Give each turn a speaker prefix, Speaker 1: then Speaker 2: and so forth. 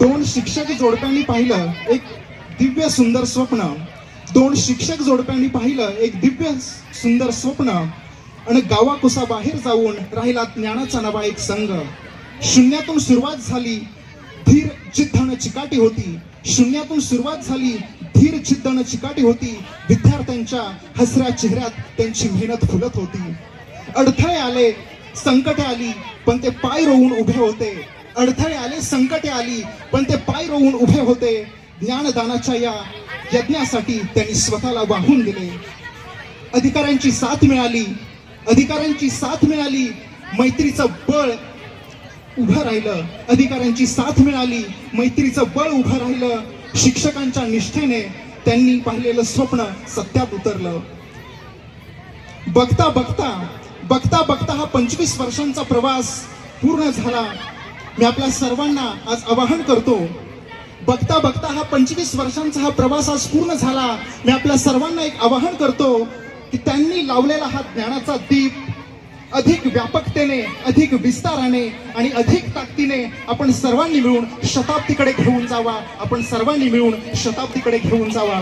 Speaker 1: दोन शिक्षक जोडप्यांनी पाहिलं एक दिव्य सुंदर स्वप्न. दोन शिक्षक जोडप्यांनी पाहिलं एक दिव्य सुंदर स्वप्न. आणि गावाकुसा बाहेर जाऊन राहिला ज्ञानाचा नवा एक संघ. शून्यातून सुरुवात झाली धीर जिद्दण चिकाटी होती. शून्यातून सुरुवात झाली धीर जिद्दण चिकाटी होती. विद्यार्थ्यांच्या हसऱ्या चेहऱ्यात त्यांची मेहनत फुलत होती. अडथळे आले संकटे आली पण ते पाय रोवून उभे होते. अडथळे आले संकटे आली पण ते पाय रोवून उभे होते. ज्ञानदानाच्या या यज्ञासाठी त्यांनी स्वतःला वाहून दिले. अधिकाऱ्यांची साथ मिळाली. अधिकाऱ्यांची साथ मिळाली. मैत्रीचं बळ उभं राहिलं. अधिकाऱ्यांची साथ मिळाली. मैत्रीचं बळ उभं राहिलं. शिक्षकांच्या निष्ठेने त्यांनी पाहिलेलं स्वप्न सत्यात उतरलं. बघता बघता बघता बघता हा पंचवीस वर्षांचा प्रवास पूर्ण झाला. मी आपल्या सर्वांना आज आवाहन करतो बघता बघता हा पंचवीस वर्षांचा हा प्रवास आज पूर्ण झाला. मी आपल्या सर्वांना एक आवाहन करतो की त्यांनी लावलेला हा ज्ञानाचा दीप अधिक व्यापकतेने अधिक विस्ताराने आणि अधिक ताकदीने आपण सर्वांनी मिळून शताब्दीकडे घेऊन जावा. आपण सर्वांनी मिळून शताब्दीकडे घेऊन जावा.